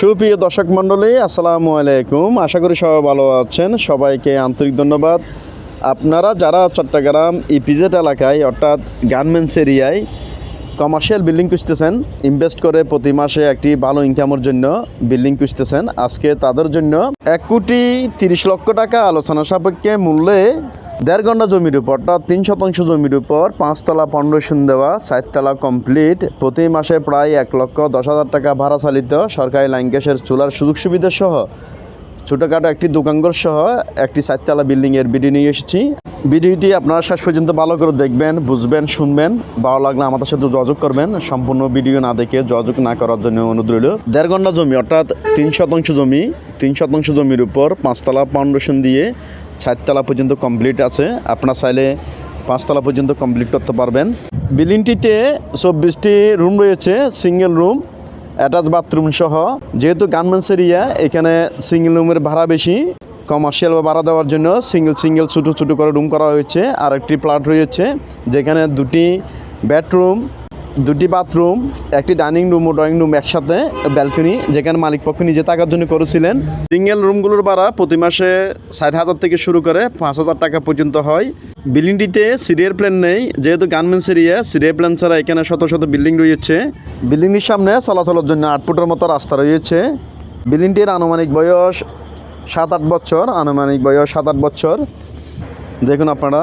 সুপ্রিয় দর্শক মণ্ডলী, আসসালামু আলাইকুম। আশা করি সবাই ভালো আছেন। সবাইকে আন্তরিক ধন্যবাদ। আপনারা যারা চট্টগ্রাম ইপিজেড এলাকায়, অর্থাৎ গার্মেন্টস এরিয়ায় কমার্শিয়াল বিল্ডিং খুঁজতেছেন, ইনভেস্ট করে প্রতি মাসে একটি ভালো ইনকামের জন্য বিল্ডিং খুঁজতেছেন। আজকে তাদের জন্য এক কোটি তিরিশ লক্ষ টাকা আলোচনা সাপেক্ষে মূল্যে দেড় ঘণ্টা জমির উপর, অর্থাৎ তিন শতাংশ জমির উপর পাঁচতলা ফাউন্ডেশন দেওয়া, চারতলা কমপ্লিট প্রতি মাসে প্রায় এক লক্ষ দশ হাজার টাকা ভাড়া চালিত সরকারি লাইন গ্যাসের চুলার সুযোগ সুবিধা সহ ছোটোখাটো একটি দোকানঘর সহ একটি চারতলা বিল্ডিংয়ের ভিডিও নিয়ে এসেছি। ভিডিওটি আপনারা শেষ পর্যন্ত ভালো করে দেখবেন, বুঝবেন, শুনবেন। ভালো লাগলে আমাদের সাথে যোগাযোগ করবেন। সম্পূর্ণ ভিডিও না দেখে যোগাযোগ না করার জন্য অনুরোধ রইল। দেড় ঘণ্টা জমি, অর্থাৎ তিন শতাংশ জমি, তিন শতাংশ জমির উপর পাঁচতলা ফাউন্ডেশন দিয়ে চারতলা পর্যন্ত কমপ্লিট আছে। আপনারা চাইলে পাঁচতলা পর্যন্ত কমপ্লিট করতে পারবেন। বিল্ডিংটিতে চব্বিশটি রুম রয়েছে, সিঙ্গেল রুম। অ্যাটাচ বাথরুম সহ, যেহেতু গার্মেন্টস এরিয়া এখানে সিঙ্গেল রুমের ভাড়া বেশি কমার্শিয়াল বা ভাড়া দেওয়ার জন্য সিঙ্গেল সিঙ্গেল ছোটো ছোটো করে রুম করা হয়েছে। আর একটি প্লাট রয়েছে, যেখানে দুটি বেডরুম দুটি বাথরুম, একটি ডাইনিং রুম ও ড্রয়িং রুম একসাথে, ব্যালকনি, যেখানে মালিক পক্ষ নিজে থাকার জন্য করেছিলেন। সিঙ্গেল রুমগুলোর ভাড়া প্রতি মাসে ষাট হাজার থেকে শুরু করে পাঁচ হাজার টাকা পর্যন্ত হয়। বিল্ডিংটিতে সিরিয়াল প্ল্যান নেই, যেহেতু গার্মেন্টস এরিয়া সিরিয়াল প্ল্যান ছাড়া এখানে শত শত বিল্ডিং রয়েছে। বিল্ডিংটির সামনে চলাচলের জন্য আট ফুটের মতো রাস্তা রয়েছে। বিল্ডিংটির আনুমানিক বয়স সাত আট বছর, আনুমানিক বয়স সাত আট বছর। দেখুন আপনারা।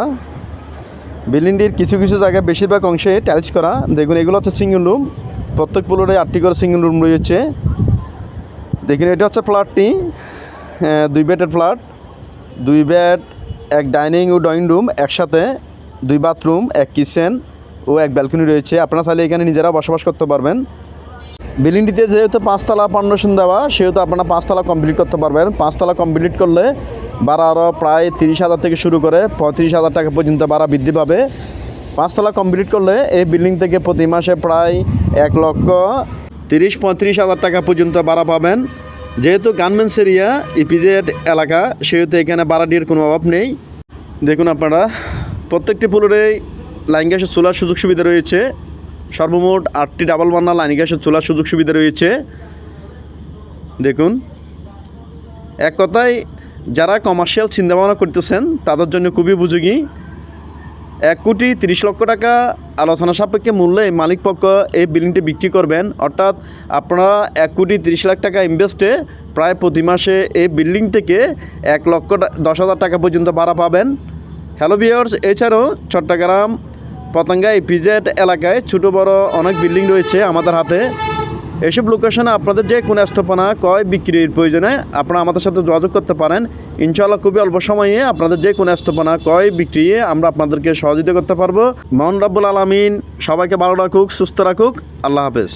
বিল্ডিংটির কিছু কিছু জায়গায় বেশিরভাগ অংশে টাইলস করা। দেখুন, এগুলো হচ্ছে সিঙ্গেল রুম প্রত্যেক ফ্লোরে আটটি করে সিঙ্গেল রুম রয়েছে। দেখুন, এটা হচ্ছে ফ্ল্যাটটি দুই বেডের ফ্ল্যাট দুই বেড এক ডাইনিং ও ড্রয়িং রুম একসাথে। দুই বাথরুম এক কিচেন ও এক ব্যালকনি রয়েছে। আপনারা চাইলে এখানে নিজেরা বসবাস করতে পারবেন। বিল্ডিংটিতে যেহেতু পাঁচতলা ফাউন্ডেশন দেওয়া, সেহেতু আপনারা পাঁচতলা কমপ্লিট করতে পারবেন। পাঁচতলা কমপ্লিট করলে ভাড়া আরও প্রায় তিরিশ হাজার থেকে শুরু করে পঁয়ত্রিশ হাজার টাকা পর্যন্ত ভাড়া বৃদ্ধি পাবে। পাঁচতলা কমপ্লিট করলে এই বিল্ডিং থেকে প্রতি মাসে প্রায় এক লক্ষ তিরিশ, পঁয়ত্রিশ হাজার টাকা পর্যন্ত ভাড়া পাবেন। যেহেতু গার্মেন্টস এরিয়া ইপিজেড এলাকা, সেহেতু এখানে ভাড়াটির কোনো অভাব নেই। দেখুন আপনারা, প্রত্যেকটি ফ্লোরে লাইন গ্যাসের চুলার সুযোগ সুবিধা রয়েছে। সর্বমোট আটটি ডাবল বান্না লাইন গ্যাসের চুলার সুযোগ সুবিধা রয়েছে। দেখুন, এক কথায় যারা কমার্শিয়াল চিন্তাভাবনা করতেছেন, তাদের জন্য খুবই উপযোগী। এক কোটি তিরিশ লক্ষ টাকা আলোচনা সাপেক্ষে মূল্যে মালিক পক্ষ এই বিল্ডিংটি বিক্রি করবেন। অর্থাৎ আপনারা এক কোটি তিরিশ লাখ টাকা ইনভেস্টে প্রায় প্রতি মাসে এই বিল্ডিং থেকে এক লক্ষ দশ হাজার টাকা পর্যন্ত ভাড়া পাবেন। হ্যালো বিয়ার্স এছাড়াও চট্টগ্রাম, পতঙ্গা ইপিজেড এলাকায় ছোটো বড় অনেক বিল্ডিং রয়েছে আমাদের হাতে। এসব লোকেশনে আপনাদের যে কোনো স্থাপনা কয় বিক্রির প্রয়োজনে আপনারা আমাদের সাথে যোগাযোগ করতে পারেন। ইনশাআল্লাহ খুবই অল্প সময়ে আপনাদের যে কোনো স্থাপনা কয় বিক্রি আমরা আপনাদেরকে সহযোগিতা করতে পারব। মোহন রাব্বুল আলমিন সবাইকে ভালো রাখুক, সুস্থ রাখুক। আল্লাহ হাফেজ।